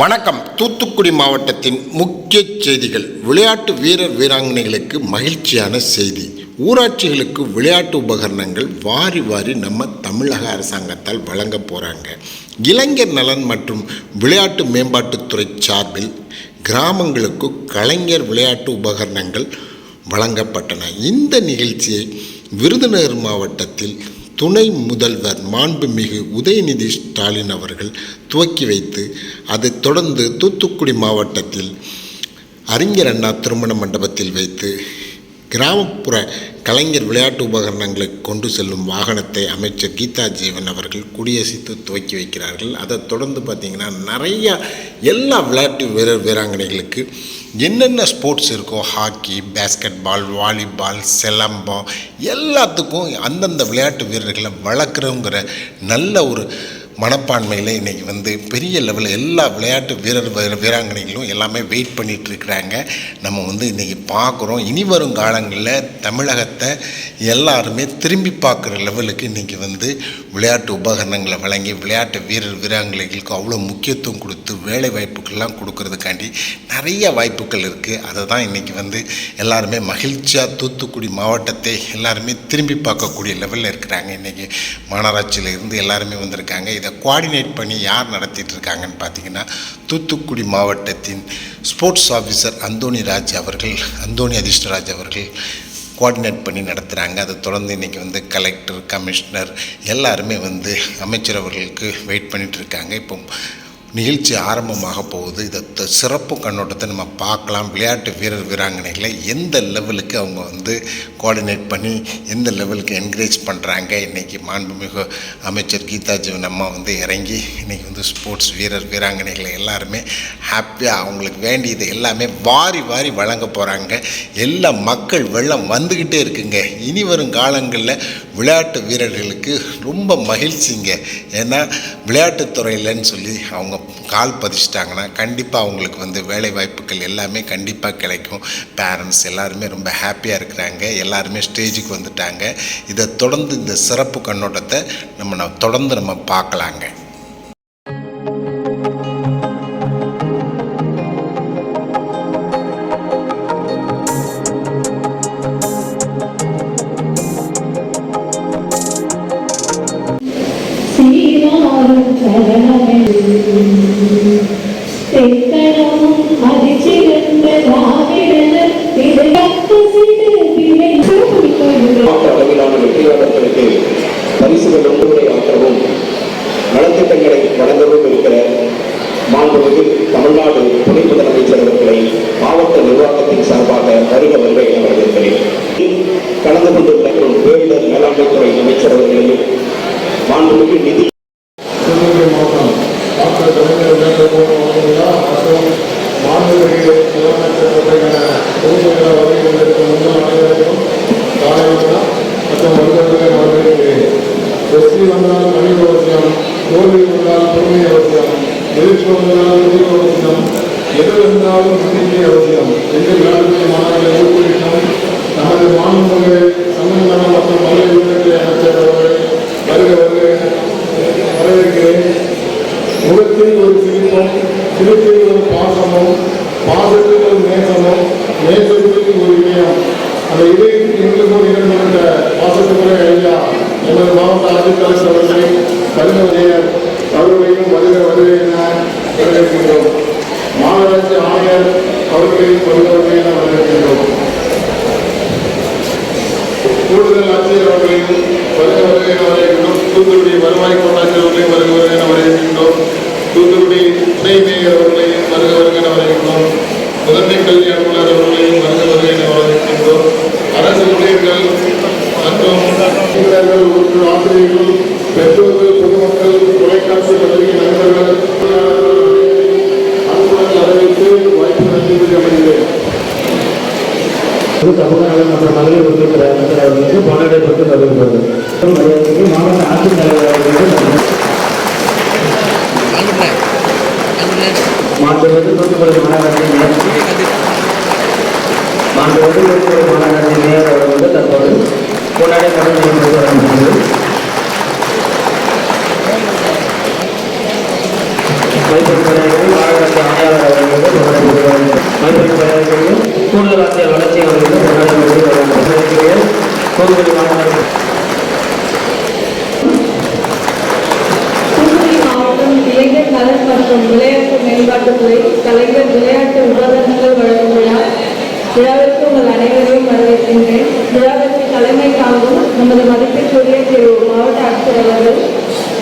வணக்கம். தூத்துக்குடி மாவட்டத்தின் முக்கிய செய்திகள். விளையாட்டு வீரர் வீராங்கனைகளுக்கு மகிழ்ச்சியான செய்தி. ஊராட்சிகளுக்கு விளையாட்டு உபகரணங்கள் வாரி வாரி நம்ம தமிழக அரசாங்கத்தால் வழங்க போகிறாங்க இளைஞர் நலன் மற்றும் விளையாட்டு மேம்பாட்டுத்துறை சார்பில் கிராமங்களுக்கு கலைஞர் விளையாட்டு உபகரணங்கள் வழங்கப்பட்டன. இந்த நிகழ்ச்சியை விருதுநகர் மாவட்டத்தில் துணை முதல்வர் மாண்புமிகு உதயநிதி ஸ்டாலின் அவர்கள் துவக்கி வைத்து அதைத் தொடர்ந்து தூத்துக்குடி மாவட்டத்தில் அறிஞர் அண்ணா திருமண மண்டபத்தில் வைத்து கிராமப்புற கலைஞர் விளையாட்டு உபகரணங்களை கொண்டு செல்லும் வாகனத்தை அமைச்சர் கீதா ஜீவன் அவர்கள் குடியசித்து துவக்கி வைக்கிறார்கள். அதைத் தொடர்ந்து பார்த்திங்கன்னா நிறையா எல்லா விளையாட்டு வீரர் வீராங்கனைகளுக்கு என்னென்ன ஸ்போர்ட்ஸ் இருக்கோ hockey basketball volleyball silambam எல்லாத்துக்கும் அந்தந்த விளையாட்டு வீரர்களை வளர்க்குறோங்கிற நல்ல ஒரு மனப்பான்மையில் இன்றைக்கி வந்து பெரிய லெவலில் எல்லா விளையாட்டு வீரர் வீராங்கனைகளும் எல்லாமே வெயிட் பண்ணிகிட்ருக்குறாங்க இருக்கிறாங்க நம்ம வந்து இன்றைக்கி பார்க்குறோம் இனி வரும் காலங்களில் தமிழகத்தை எல்லாருமே திரும்பி பார்க்குற லெவலுக்கு இன்றைக்கி வந்து விளையாட்டு உபகரணங்களை வழங்கி விளையாட்டு வீரர் வீராங்கனைகளுக்கு அவ்வளோ முக்கியத்துவம் கொடுத்து வேலை வாய்ப்புகள்லாம் கொடுக்கறதுக்காண்டி நிறைய வாய்ப்புகள் இருக்குது அதை தான் இன்றைக்கி வந்து எல்லாருமே மகிழ்ச்சியாக தூத்துக்குடி மாவட்டத்தை எல்லாருமே திரும்பி பார்க்கக்கூடிய லெவலில் இருக்கிறாங்க. இன்றைக்கி மாநகராட்சியிலேருந்து எல்லாருமே வந்திருக்காங்க. இதை குவாடினேட் பண்ணி யார் நடத்திட்டுருக்காங்கன்னு பார்த்தீங்கன்னா தூத்துக்குடி மாவட்டத்தின் ஸ்போர்ட்ஸ் ஆஃபீஸர் அந்தோணி ராஜ் அவர்கள் அந்தோணி அதிர்ஷ்டராஜ் அவர்கள் கோஆர்டினேட் பண்ணி நடத்துகிறாங்க அதை தொடர்ந்து இன்றைக்கி வந்து கலெக்டர் கமிஷனர் எல்லாருமே வந்து அமைச்சர் அவர்களுக்கு வெயிட் பண்ணிகிட்ருக்காங்க இப்போ நிகழ்ச்சி ஆரம்பமாக போகுது. இதை த- சிறப்பு கண்ணோட்டத்தை நம்ம பார்க்கலாம். விளையாட்டு வீரர் வீராங்கனைகளை எந்த லெவலுக்கு அவங்க வந்து கோஆர்டினேட் பண்ணி எந்த லெவலுக்கு என்கரேஜ் பண்ணுறாங்க இன்றைக்கி மாண்புமிகு அமைச்சர் கீதா ஜீவன் அம்மா வந்து இறங்கி இன்றைக்கி வந்து ஸ்போர்ட்ஸ் வீரர் வீராங்கனைகளை எல்லாருமே ஹாப்பியாக அவங்களுக்கு வேண்டியது எல்லாமே வாரி வாரி வழங்க போகிறாங்க எல்லா மக்கள் வெள்ளம் வந்துக்கிட்டே இருக்குங்க. இனி வரும் காலங்களில் விளையாட்டு வீரர்களுக்கு ரொம்ப மகிழ்ச்சிங்க. ஏன்னா விளையாட்டுத்துறையிலன்னு சொல்லி அவங்க கால் பதிச்சிட்டாங்கன்னா கண்டிப்பாக அவங்களுக்கு வந்து வேலை வாய்ப்புகள் எல்லாமே கண்டிப்பாக கிடைக்கும். பேரண்ட்ஸ் எல்லாருமே ரொம்ப ஹாப்பியாக இருக்கிறாங்க. எல்லாருமே ஸ்டேஜுக்கு வந்துட்டாங்க. இதை தொடர்ந்து இந்த சிறப்பு கண்ணோட்டத்தை நம்ம தொடர்ந்து நம்ம பார்க்கலாங்க. வெற்றியாளர்களுக்கு பரிசுகள் ஒன்றுமுறை ஆற்றவும் நலத்திட்டங்களை வழங்கவும் இருக்கிற மாண்புமிகு தமிழ்நாடு துணை முதலமைச்சர் அவர்களை மாவட்ட நிர்வாகத்தின் சார்பாக வருக வருகை என வரவேற்கிறேன். கலந்து கொண்டுள்ள பேரிடர் மேலாண்மை துறை அமைச்சர் அவர்களையும் மாண்புமிகு நிதி சிவகங்கை மாவட்டம் டாக்டர் கலைஞர் மேற்கொண்டு வந்தீங்கன்னா மற்றும் மாநில முதலமைச்சர் பொதுமக்கள் வகைகளுக்கு முன்னாள் அனைவருக்கும் காலை வணக்கம் மற்றும் வருடங்களை வரவேற்கிறேன் வெற்றி வந்தால் மனித அவசியம் தோல்வி வந்தால் பொறுமை அவசியம் எதிர்ப்பு வந்தால் எதிர்ப்பு அவசியம் எது இருந்தாலும் நம்பிக்கை அவசியம் என்று விளையாட்டு மாணவர்களை ஊக்குவிக்கும் நமது மாணவர்களை சமூக மற்றும் மலை உயர்நிலை அமைச்சர் அவர்களை வருக வருக வரவேற்கிறேன் முகத்தில் ஒரு சிரிப்பும் சிரிப்பில் ஒரு பாசமும் பாசத்தில் நேசமும் நேசத்தில் ஒரு இதயம் அந்த இதயத்தில் எங்களுக்கும் இரண்டு என்ற பாசத்துக்குரிய ஐயா எமது மாவட்ட ஆட்சித்தலைவர் அவர்களை கருணவரையர் அவர்களையும் வருக வருகை என வரவேற்கின்றோம். மாநகராட்சி ஆணையர் அவர்களையும் வருக வருகை என வரவேற்கின்றோம். கூடுதல் ஆட்சியர் அவர்களையும் வருக வருகை என வரவேற்கின்றோம். தூத்துக்குடி வருவாய் கோட்டாட்சியர் அவர்களையும் வருக வருகை என வரவேற்கின்றோம். தூத்துக்குடி துணை மேயர் அவர்கள் வருக வருகை என வரவேற்கின்றோம் முதன்மை கல்வி அலுவலர் அவர்களையும் வருக வருகை என வரவேற்கின்றோம் அரசு ஊழியர்கள் மற்றும் ஊழியர்கள் உறுப்பினர் ஆசிரியர்கள் பெற்றோர்கள் பொதுமக்கள் தொலைக்காட்சி பதவி நண்பர்கள் அன்புடன் வரவேற்று வாய்ப்பு நன்றி கூறி அமைகிறேன் தமிழ்நாடு மற்றும் மகளிர் உறுப்பினர் அமைச்சர் அவர்களுக்கு பொன்னாடைப்பட்டு வருகிறது தொடர்பு மாவட்ட தோல்வி மாணவர்கள் கலைஞர் கலர் மற்றும் விளையாட்டு மேம்பாட்டுத்துறை கலைஞர் விளையாட்டு உபகரணங்கள் வழங்கும் விழா. விழாவிற்கு உங்கள் அனைவரையும் வரவேற்கின்றேன். விழாவிற்கு தலைமை தாங்கும் நமது மதிப்பிற்குரிய திரு மாவட்ட ஆட்சியர் அவர்கள்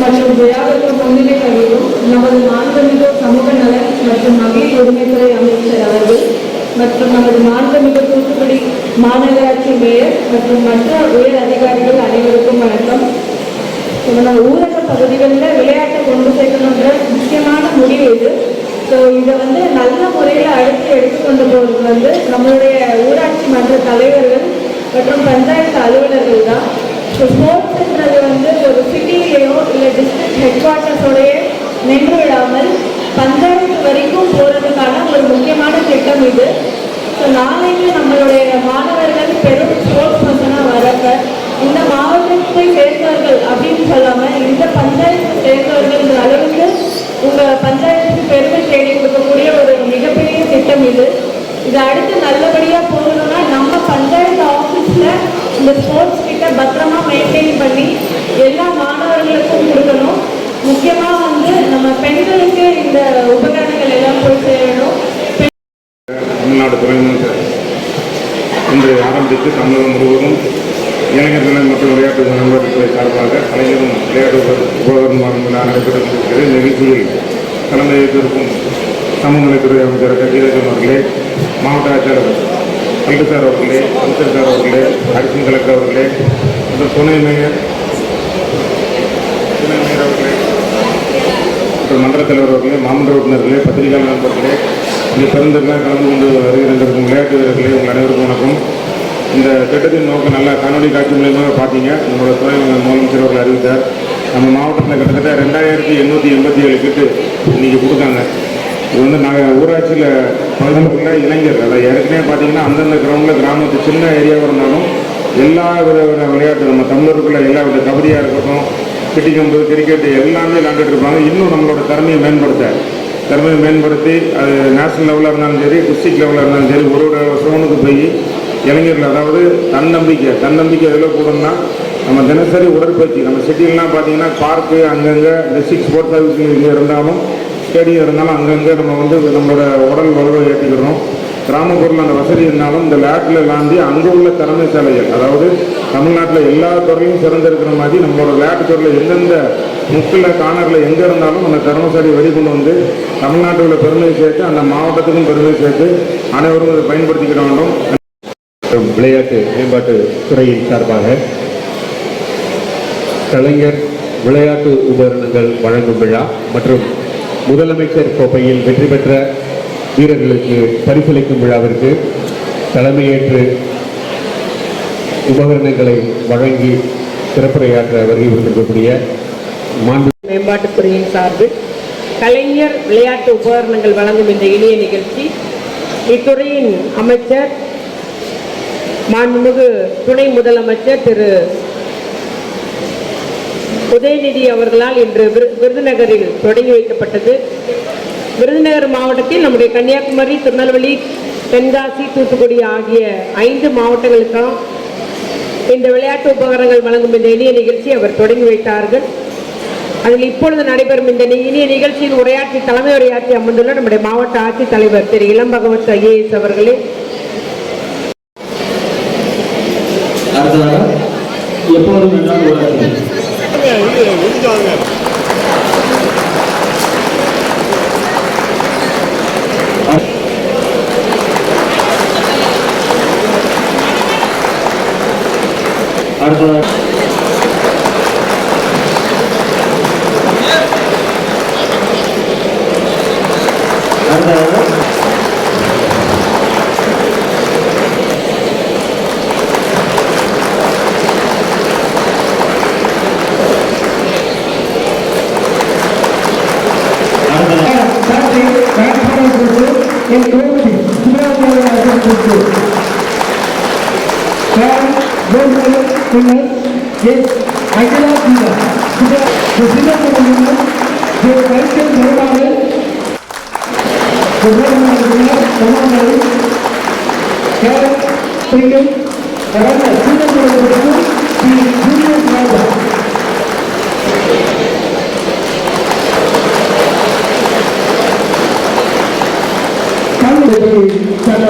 மற்றும் விழாவிற்கு முன்னிலை வகிக்கும் நமது மாண்புமிகு சமூக நலன் மற்றும் மகளிர் உரிமைத்துறை அமைச்சர் அவர்கள் மற்றும் நமது மாண்புமிகு தூத்துக்குடி மாநகராட்சி மேயர் மற்றும் மற்ற உயர் அதிகாரிகள் அனைவருக்கும் வணக்கம். நம்ம ஊரக பகுதிகளில் விளையாட்டை கொண்டு சேர்க்கணுன்ற முக்கியமான முடிவு இது. ஸோ இதை வந்து நல்ல முறையில் அடுத்து எடுத்துக்கொண்டு போகிறது வந்து நம்மளுடைய ஊராட்சி மன்ற தலைவர்கள் மற்றும் பஞ்சாயத்து அலுவலர்கள் தான். ஸோ ஸ்போர்ட்ஸ்ன்றது வந்து ஒரு சிட்டிலேயோ இல்லை டிஸ்ட்ரிக்ட் ஹெட் குவார்ட்டர்ஸோடைய நின்று விடாமல் பஞ்சாயத்து வரைக்கும் போகிறதுக்கான ஒரு முக்கியமான திட்டம் இது. ஸோ நாளைக்கு நம்மளுடைய மாணவர்கள் பெரும் ஸ்போர்ட்ஸ் பர்சனாக வரப்ப இந்த மாவட்டத்தை சேர்ந்தவர்கள் அப்படின்னு சொல்லாமல் இந்த பஞ்சாயத்து சேர்ந்தவர்கள் அளவுக்கு உங்கள் பஞ்சாயத்துக்கு பெருமை தேடி கொடுக்கக்கூடிய ஒரு மிகப்பெரிய திட்டம் இது. இது அடுத்து நல்லபடியாக போகணும்னா நம்ம பஞ்சாயத்து ஆஃபீஸில் இந்த ஸ்போர்ட்ஸ் கிட்ட பத்திரமா மெயின்டைன் பண்ணி எல்லா மாணவர்களுக்கும் கொடுக்கணும். முக்கியமாக வந்து நம்ம பெண்களுக்கு இந்த உபகரணங்கள் எல்லாம் போய் சேரணும். தமிழ்நாடு ஆரம்பித்து தமிழகம் முழுவதும் இளைஞர் இளைஞர்கள் மற்றும் விளையாட்டு நண்பர்களை சார்பாக கலைஞரும் விளையாட்டு உப- உபகரணமாக விழா நடைபெற்று இருக்கிறது நிகழ்ச்சியில் தலைமை ஏற்றிருக்கும் சமூகநலத்துறை அமைச்சர் கஜீரஜன் அவர்களே மாவட்ட ஆட்சியர் கல்வி சார் அவர்களே அமைச்சர் சார் அவர்களே அடிஷன் கலெக்டர் அவர்களே மற்றும் துணை மேயர் துணை மேயர் அவர்களே மற்றும் மன்ற தலைவர் அவர்களே மாமன்ற உறுப்பினர்களே பத்திரிகை நண்பர்களே இங்கே பெருந்தெல்லாம் கலந்து கொண்டு வருகின்றிருக்கும் விளையாட்டு வீரர்களே உங்கள் அனைவருக்கும் வணக்கம். இந்த திட்டத்தின் நோக்கம் நல்லா காணொலி காட்சி மூலயமா பார்த்தீங்க. நம்மளோட துணை முதலமைச்சர் அவர்கள் அறிவித்தார். நம்ம மாவட்டத்தில் கிட்டத்தட்ட ரெண்டாயிரத்தி எண்ணூற்றி எண்பத்தி ஏழு கிட்டு இன்றைக்கி கொடுத்தாங்க. இது வந்து நாங்கள் ஊராட்சியில் பகுதியில் இளைஞர் அதை ஏற்கனவே பார்த்தீங்கன்னா அந்தந்த கிரவுண்டில் கிராமத்து சின்ன ஏரியாவாக இருந்தாலும் எல்லா வித வித விளையாட்டு நம்ம தமிழருக்குள்ள எல்லா வித கபடியாக இருக்கட்டும் கிட்டிக்கம்பு கிரிக்கெட்டு எல்லாமே விளையாண்டுட்டு இருப்பாங்க. இன்னும் நம்மளோட திறமையை மேம்படுத்த திறமையை மேம்படுத்தி அது நேஷனல் லெவலாக இருந்தாலும் சரி டிஸ்ட்ரிக்ட் லெவலாக இருந்தாலும் சரி ஒரு ஒரு சோனுக்கு போய் இளைஞர்கள் அதாவது தன்னம்பிக்கை தன்னம்பிக்கை எதில் கூடன்னா நம்ம தினசரி உடற்பயிற்சி நம்ம சிட்டிலாம் பார்த்தீங்கன்னா பார்க்கு அங்கங்கே டிஸ்ட்ரிக்ட் ஸ்போர்ட்ஸ் ஆஃபீஸ் இங்கே இருந்தாலும் ஸ்டேடியம் இருந்தாலும் அங்கங்கே நம்ம வந்து நம்மளோட உடல் வலுவை ஏற்றிக்கிறோம் கிராமப்புறத்தில் அந்த வசதி இருந்தாலும் இந்த லேட்டில் விளாண்டி அங்கே உள்ள திறமைசாலைகள் அதாவது தமிழ்நாட்டில் எல்லா துறையும் சிறந்திருக்கிற மாதிரி நம்மளோட விளையாட்டு துறையில் எந்தெந்த முக்கில் காணரில் எங்கே இருந்தாலும் அந்த திறமைசாலி வெளிக்கொண்டு வந்து தமிழ்நாட்டில் உள்ள பெருமையை சேர்த்து அந்த மாவட்டத்துக்கும் பெருமையை சேர்த்து அனைவரும் இதை பயன்படுத்திக்கிட வேண்டும். மற்றும் விளையாட்டு மேம்பாட்டு துறையின் சார்பாக கலைஞர் விளையாட்டு உபகரணங்கள் வழங்கும் விழா மற்றும் முதலமைச்சர் கோப்பையில் வெற்றி பெற்ற வீரர்களுக்கு பரிசளிக்கும் விழாவிற்கு தலைமையேற்று உபகரணங்களை வழங்கி சிறப்புரையாற்ற வருகை கொண்டிருக்கக்கூடிய மாண்பு மேம்பாட்டுத்துறையின் சார்பில் கலைஞர் விளையாட்டு உபகரணங்கள் வழங்கும் இந்த இணைய நிகழ்ச்சி. இத்துறையின் அமைச்சர் மாண்புமிகு துணை முதலமைச்சர் திரு உதயநிதி அவர்களால் இன்று விரு- விருதுநகரில் தொடங்கி வைக்கப்பட்டது. விருதுநகர் மாவட்டத்தில் நம்முடைய கன்னியாகுமரி திருநெல்வேலி தென்காசி தூத்துக்குடி ஆகிய ஐந்து மாவட்டங்களுக்கும் இந்த விளையாட்டு உபகரணங்கள் வழங்கும் இந்த இனிய நிகழ்ச்சி அவர் தொடங்கி வைத்தார்கள். அதில் இப்பொழுது நடைபெறும் இந்த இனிய நிகழ்ச்சியில் உரையாற்றி தலைமை உரையாற்றி அமர்ந்துள்ள நம்முடைய மாவட்ட ஆட்சித்தலைவர் திரு இளம்பகவத் ஐஏஎஸ் அவர்களே அடுத்ததாக எப்போதும் ஊராட்சி அடுத்ததாக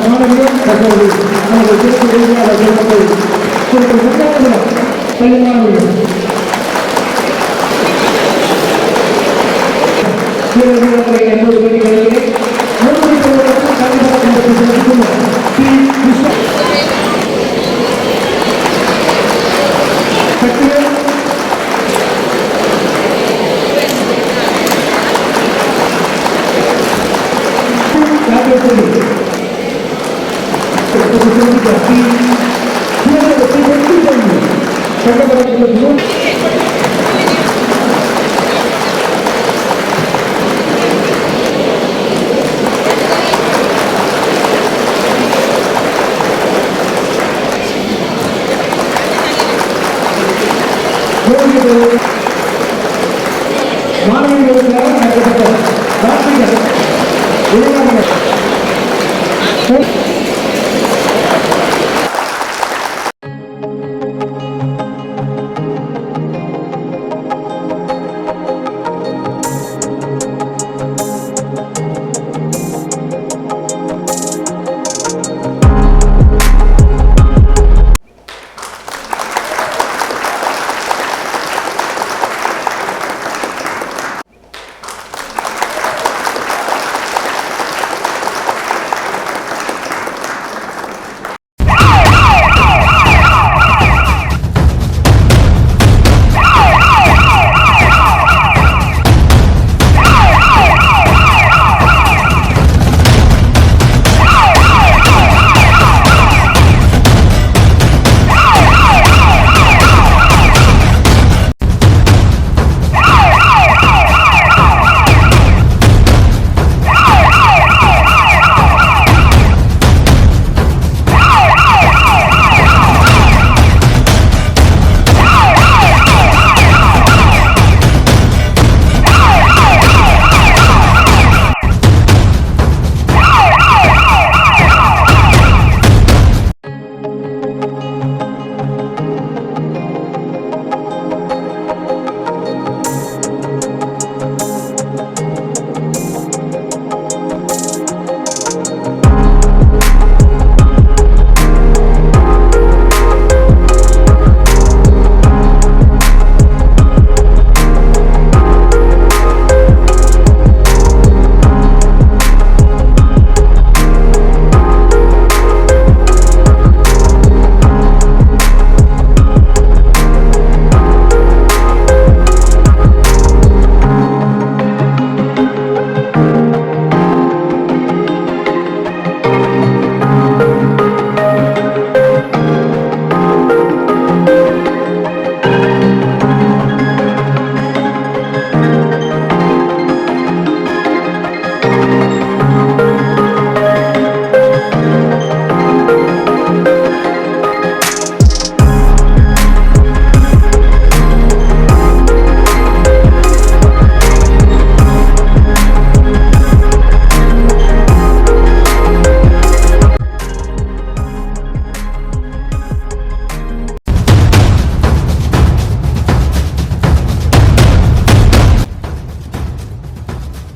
மாணவியும் பள்ளி மாணவர்கள் வீரர்களை என்பது வேண்டிகளை மூன்று ಸಂಘಟನೆಗಳು